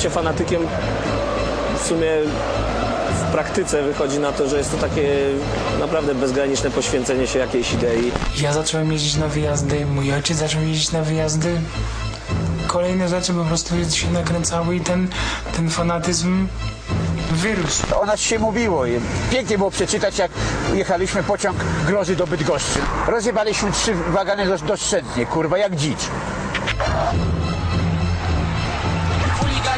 bycie fanatykiem w sumie w praktyce wychodzi na to, że jest to takie naprawdę bezgraniczne poświęcenie się jakiejś idei. Ja zacząłem jeździć na wyjazdy, mój ojciec zaczął jeździć na wyjazdy. Kolejne rzeczy po prostu się nakręcały i ten, ten fanatyzm wyrósł. O nas się mówiło. i Pięknie było przeczytać, jak jechaliśmy pociąg grozy do Bydgoszczy. Rozjebaliśmy trzy wagany doszczętnie, kurwa, jak dzicz.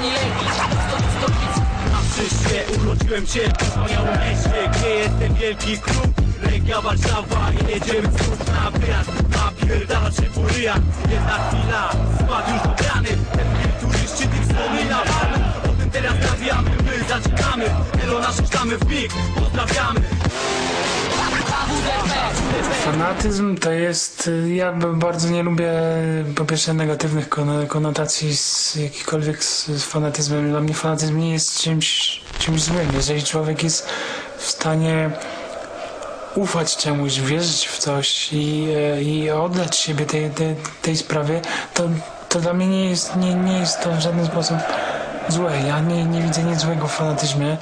Stąd stolicy Na przyszłe urodziłem się w wspaniałym mieście Gdzie jest ten wielki klub Legia Warszawa Jedziemy znów na wyjazd. Napierdalać się po Jedna chwila. Skład już dobrany Ten film turyści tych walny O tym teraz nawijamy My zaczynamy. Elo nasze sztamy w bik Pozdrawiamy Fanatyzm to jest, y, ja bardzo nie lubię po pierwsze negatywnych kono- konotacji z jakikolwiek z, fanatyzmem. Dla mnie fanatyzm nie jest czymś, czymś złym. Jeżeli człowiek jest w stanie ufać czemuś, wierzyć w coś i, e, i oddać siebie tej, tej, tej sprawie, to, to dla mnie nie jest, nie, nie jest to w żaden sposób złe. Ja nie, nie widzę nic złego w fanatyzmie.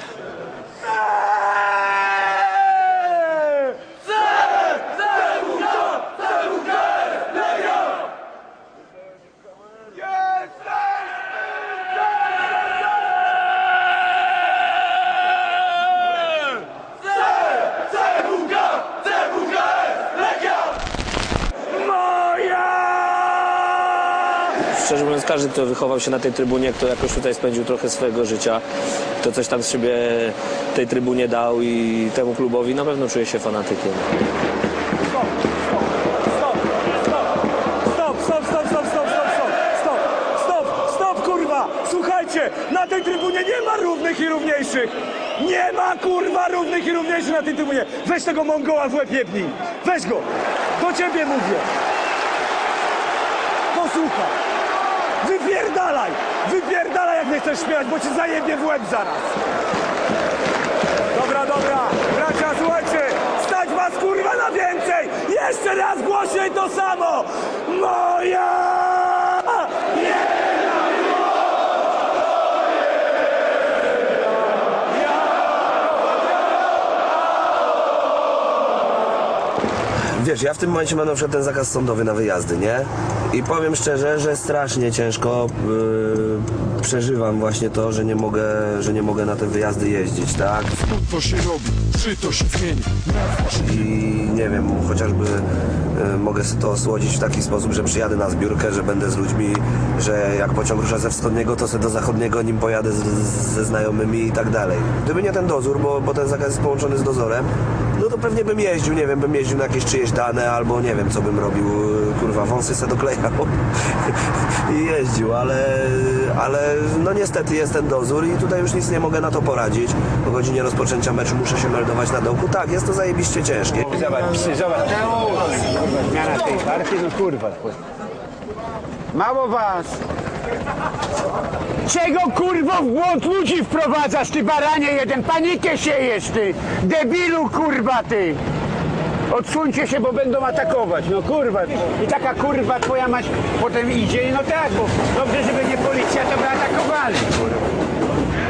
szczerze mówiąc, każdy, kto wychował się na tej trybunie, kto jakoś tutaj spędził trochę swojego życia, to coś tam z siebie tej trybunie dał i temu klubowi, na pewno czuje się fanatykiem. Na tej trybunie nie ma równych i równiejszych! Nie ma kurwa równych i równiejszych na tej trybunie! Weź tego Mongoła w łeb jebnij! Weź go! Do ciebie mówię! Posłuchaj! Wypierdalaj! Wypierdalaj jak nie chcesz śpiewać, bo ci zajebie w łeb zaraz! Dobra, dobra! Bracia, słuchajcie! Stać was kurwa na więcej! Jeszcze raz głośniej to samo! Moja! Wiesz, ja w tym momencie mam na przykład ten zakaz sądowy na wyjazdy, nie? I powiem szczerze, że strasznie ciężko yy, przeżywam właśnie to, że nie mogę, że nie mogę na te wyjazdy jeździć, tak? to się robi, czy to się zmieni. I nie wiem, chociażby y, mogę sobie to osłodzić w taki sposób, że przyjadę na zbiórkę, że będę z ludźmi, że jak pociąg rusza ze wschodniego, to sobie do zachodniego nim pojadę z, z, ze znajomymi i tak dalej. Gdyby nie ten dozór, bo, bo ten zakaz jest połączony z dozorem, no to pewnie bym jeździł, nie wiem, bym jeździł na jakieś czyjeś dane, albo nie wiem, co bym robił, y, kurwa, wąsy se doklejał i jeździł, ale, ale no niestety jest ten dozór i tutaj już nic nie mogę na to poradzić. Po godzinie rozpoczęcia meczu muszę się meldować na dołku. Tak, jest to zajebiście ciężkie. Zobacz, psy, zobacz. Zmiana tej partii, no kurwa. Mało was. Czego kurwo w błąd ludzi wprowadzasz, ty baranie jeden? Panikę siejesz, ty. Debilu, kurwa, ty. Odsuńcie się, bo będą atakować. No kurwa. I taka kurwa twoja mać potem idzie. No tak, bo dobrze, żeby nie policja, to by atakowali. Kurwa.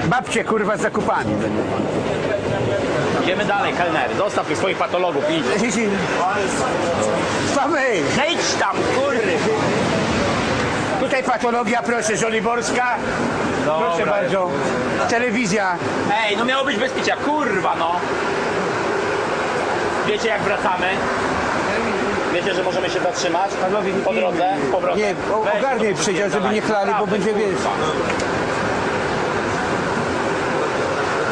Babcie kurwa z zakupami będą. Idziemy dalej, kelner. Zostaw tych swoich patologów i idź. Paweł, Zejdź tam, kurry. tutaj patologia, proszę, Żoliborska. Proszę bardzo. Telewizja. Ej, no miało być bez picia, kurwa no. Wiecie jak wracamy? Wiecie, że możemy się zatrzymać? Po drodze, z powrotem. Nie, o- Weź, to przedział, żeby nie chlali, bo będzie, wiesz.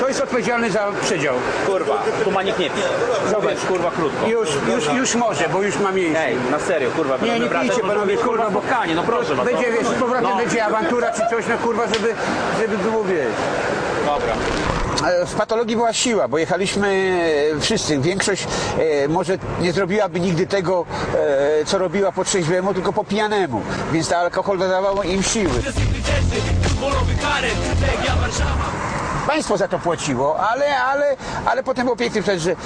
To jest odpowiedzialny za przedział. Kurwa, tu ma nikt nie pije. Zobacz, kurwa, krótko. Już, już, już może, bo już ma miejsce. Ej, na serio, kurwa, Nie, nie pijcie panowie, kurwa, bo spotkanie, no proszę was. Będzie, no. wiesz, z powrotem No, będzie awantura czy coś, no kurwa, żeby, żeby było, wiesz. Dobra. W patologii była siła, bo jechaliśmy e, wszyscy. Większość e, może nie zrobiłaby nigdy tego, e, co robiła po trzeźwemu, tylko po pijanemu. Więc ten alkohol dodawał im siły. Państwo za to płaciło, ale, ale, ale potem było piękny przecież, że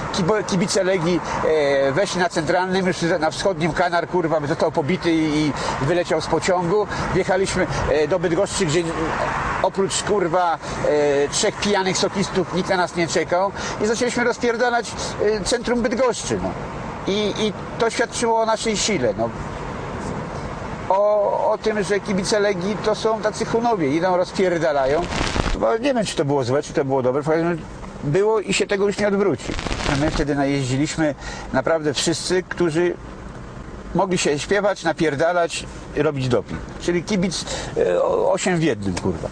kibice Legii e, weszli na centralnym, już na wschodnim kanar, kurwa, został pobity i, i wyleciał z pociągu. Wjechaliśmy do Bydgoszczy, gdzie oprócz kurwa e, trzech pijanych sokistów nikt na nas nie czekał i zaczęliśmy rozpierdalać e, centrum Bydgoszczy. No. I, I to świadczyło o naszej sile. No. O, o tym, że kibice Legii to są tacy chunowie, idą, rozpierdalają. Nie wiem, czy to było złe, czy to było dobre. Było i się tego już nie odwróci. My wtedy najeździliśmy naprawdę wszyscy, którzy mogli się śpiewać, napierdalać, robić doping. Czyli kibic e, osiem w jednym, kurwa.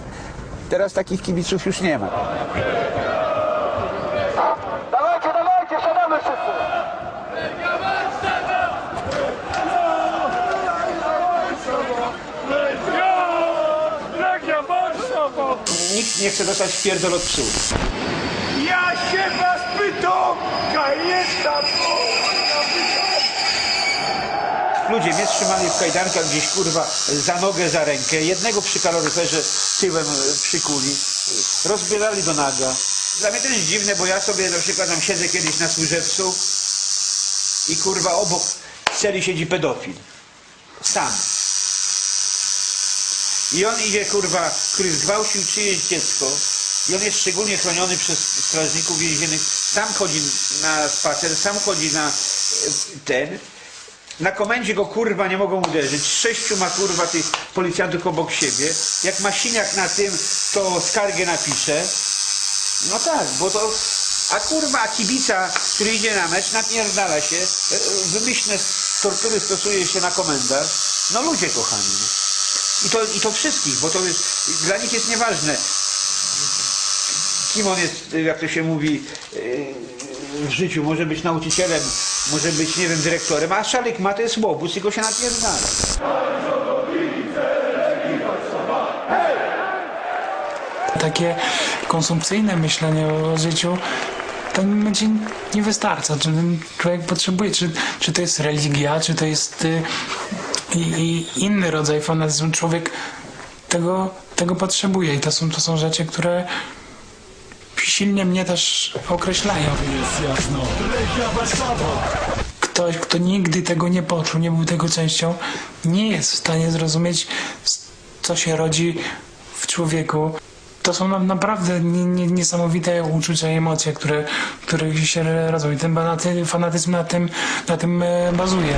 Teraz takich kibiców już nie ma. Dawajcie, dawajcie, siadamy wszyscy! Nikt nie chce dostać w pierdol od psów. Ja się was Ludzie mnie trzymali w kajdankach gdzieś kurwa za nogę, za rękę. Jednego przy kaloryferze tyłem e, przykuli. Rozbierali do naga. Dla mnie to jest dziwne, bo ja sobie na przykład tam siedzę kiedyś na Służewcu i kurwa obok celi siedzi pedofil. Sam. I on idzie kurwa, który zgwałcił czyjeś dziecko i on jest szczególnie chroniony przez strażników więziennych. Sam chodzi na spacer, sam chodzi na e, ten. Na komendzie go kurwa nie mogą uderzyć. Sześciu ma kurwa tych policjantów obok siebie. Jak ma siniak na tym, to skargę napisze. No tak, bo to... A kurwa, a kibica, który idzie na mecz, napierdala się, e, e, wymyślne tortury stosuje się na komendach. No ludzie kochani. No. I to, I to wszystkich, bo to jest, dla nich jest nieważne, kim on jest, jak to się mówi, w życiu. Może być nauczycielem, może być, nie wiem, dyrektorem, a szalik ma to jest łobuz i go się napierdala. Takie konsumpcyjne myślenie o życiu pewnym momencie nie wystarcza. Czy człowiek potrzebuje, czy, czy to jest religia, czy to jest y, i inny rodzaj fanatyzmu. Człowiek tego, tego potrzebuje i to są, to są rzeczy, które silnie mnie też określają. Ktoś, kto nigdy tego nie poczuł, nie był tego częścią, nie jest w stanie zrozumieć, co się rodzi w człowieku. To są na- naprawdę nie, nie, niesamowite uczucia i emocje, które, które się rodzą. I ten fanaty- fanatyzm na tym, na tym e, bazuje.